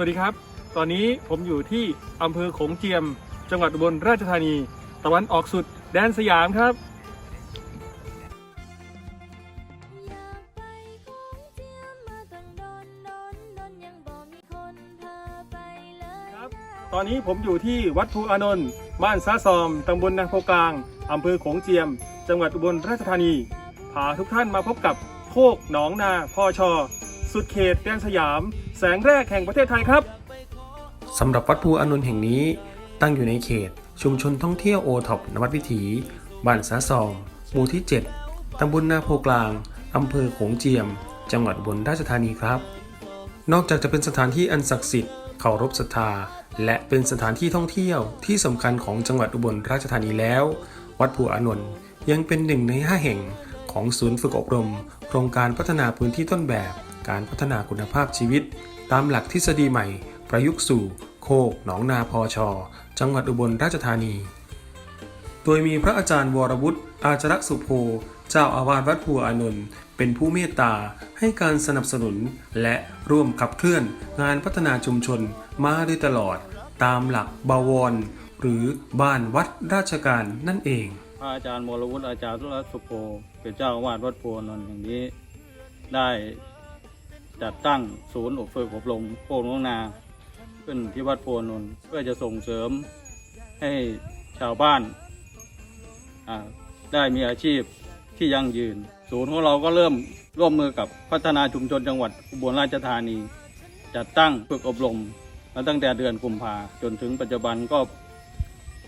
วัสดีครับ ตอนนี้ผมอยู่ที่อำเภอโขงเจียม จังหวัดอุบลราชธานี ตะวันออกสุดแดนสยามครับอยากไปของเจียมมาตั้งโดนโดนโดนยังบอกมีคนพาไปเลยครับนะตอนนี้ผมอยู่ที่วัดภูอานนท์บ้านซาซอมตำบลนาโพกลางอำเภอโขงเจียม จังหวัดอุบลราชธานีพาทุกท่านมาพบกับโคกหนองนาพอชอ สุดเขตแดนสยาม แสงแรกแห่งประเทศไทยครับสำหรับวัดภูอานนท์แห่งนี้ ตั้งอยู่ในเขต ชุมชนท่องเที่ยวโอท็อปนวัดวิถี บ้านสาซองหมู่ที่ 7ตำบลนาโพกลางอำเภอโขงเจียม จังหวัดอุบลราชธานีครับ นอกจากจะเป็นสถานที่อันศักดิ์สิทธิ์เคารพศรัทธา และเป็นสถานที่ท่องเที่ยวที่สำคัญของจังหวัดอุบลราชธานีแล้ว วัดภูอานนท์ยังเป็นหนึ่งในห้าแห่งของศูนย์ฝึกอบรม โครงการพัฒนาพื้นที่ต้นแบบ การพัฒนาคุณภาพชีวิต ตามหลักทฤษฎีใหม่ ประยุกต์สู่ โคกหนองนาพอชอจังหวัดอุบลราชธานี โดยมีพระอาจารย์วรวุฒิอาจารสุโภเจ้าอาวาสวัดภูอานนท์เป็นผู้เมตตาให้การสนับสนุน และร่วมขับเคลื่อนงานพัฒนาชุมชนมาโดยตลอด ตามหลักบาวร หรือบ้านวัดราชการนั่นเองพระอาจารย์วรวุฒิอาจารย์รัสุโภเป็นเจ้าอาวาสวัดโพนนท์แห่งนี้ ได้ จัดตั้งศูนย์อบฝึกอบรมโคกน้องนา ขึ้นที่วัดโพนนเพื่อจะส่งเสริมให้ชาวบ้านได้มีอาชีพที่ยั่งยืน ศูนย์ของเราก็เริ่มร่วมมือกับพัฒนาชุมชนจังหวัดอุบลราชธานี จัดตั้งฝึกอบรมมาตั้งแต่เดือนกุมภาจนถึงปัจจุบันก็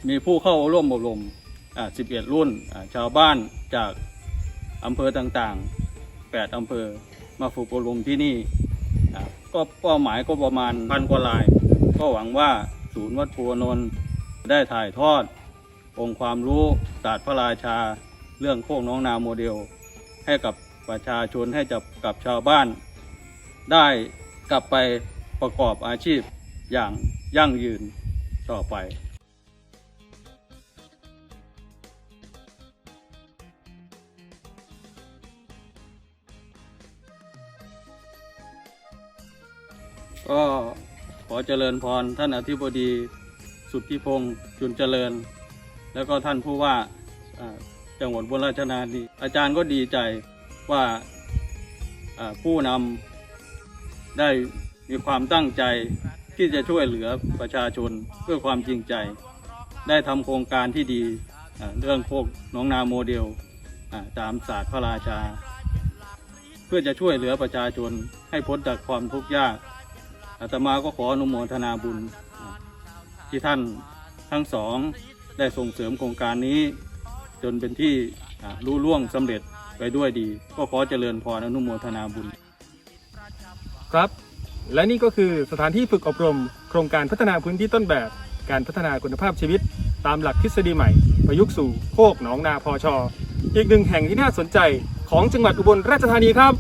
มีผู้เข้าร่วมอบรม 11 รุ่นชาวบ้านจากอำเภอต่างๆ 8 อำเภอ มาฝึกอบรมที่นี่ก็เป้าหมายก็ประมาณพันกว่าลาย ก็หวังว่าศูนย์วัดภูนนท์ได้ถ่ายทอด องค์ความรู้ศาสตร์พระราชา เรื่องโคกน้องนาโมเดล ให้กับประชาชนให้จับกับชาวบ้าน ได้กลับไปประกอบอาชีพอย่างยั่งยืนต่อไป ก็ขอเจริญพรท่านอธิบดีสุทธิพงศ์จุนเจริญ แล้วก็ท่านผู้ว่าจังหวัดบุรีราชธานีอาจารย์ก็ดีใจว่าผู้นำได้มีความตั้งใจที่จะช่วยเหลือประชาชนเพื่อความจริงใจ ได้ทำโครงการที่ดีเรื่องพวกน้องนาโมเดลตามศาสตร์พระราชา เพื่อจะช่วยเหลือประชาชนให้พ้นจากความทุกข์ยาก อาตมาก็ขออนุโมทนาบุญ ที่ท่านทั้งสองได้ส่งเสริมโครงการนี้ จนเป็นที่รู้ล่วงสำเร็จไปด้วยดี ก็ขอเจริญพรอนุโมทนาบุญ ครับ และนี่ก็คือสถานที่ฝึกอบรม โครงการพัฒนาพื้นที่ต้นแบบ การพัฒนาคุณภาพชีวิต ตามหลักทฤษฎีใหม่ ประยุกต์สู่โคกหนองนาพอชออีกหนึ่งแห่งที่น่าสนใจของจังหวัดอุบลราชธานีครับ